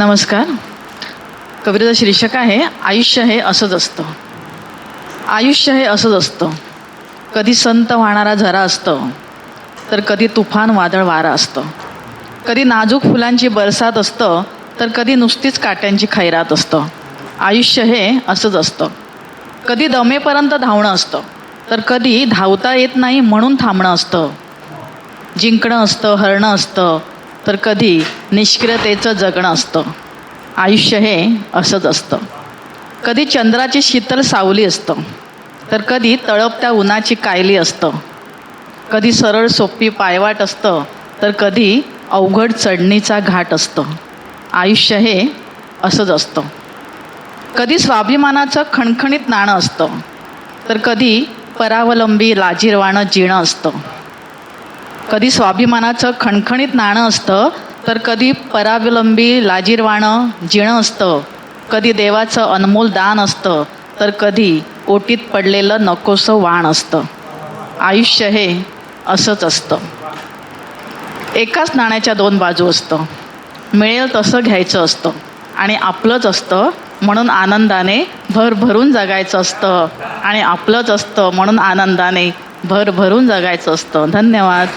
नमस्कार. कवितेचं शीर्षक आहे आयुष्य हे असंच असतं. आयुष्य हे असंच असतं. कधी संत वाहणारा झरा असतं तर कधी तुफान वादळ वारा असतं. कधी नाजूक फुलांची बरसात असतं तर कधी नुसतीच काट्यांची खैरात असतं. आयुष्य हे असंच असतं. कधी दमेपर्यंत धावणं असतं तर कधी धावता येत नाही म्हणून थांबणं असतं. जिंकणं असतं हरणं असतं तर कधी निष्क्रियतेचं जगणं असतं. आयुष्य हे असंच असतं. कधी चंद्राची शीतल सावली असतं. तर कधी तळपत्या उन्हाची कायली असतं. कधी सरळ सोपी पायवाट असतं. तर कधी अवघड चढणीचा घाट असतं. आयुष्य हे असंच असतं. कधी स्वाभिमानाचं खणखणीत नाणं असतं. तर कधी परावलंबी लाजीरवाणं जिणं असतं. कधी स्वाभिमानाचं खणखणीत नाणं असतं तर कधी परावलंबी लाजीरवाणं जिणं असतं. कधी देवाचं अनमोल दान असतं तर कधी ओटीत पडलेलं नकोसं वाण असतं. आयुष्य हे असंच असतं. एकाच नाण्याच्या दोन बाजू असतं. मिळेल तसं घ्यायचं असतं. आणि आपलंच असतं म्हणून आनंदाने भरभरून जगायचं असतं. आणि आपलंच असतं म्हणून आनंदाने भरभरून जगायचं असतं. धन्यवाद.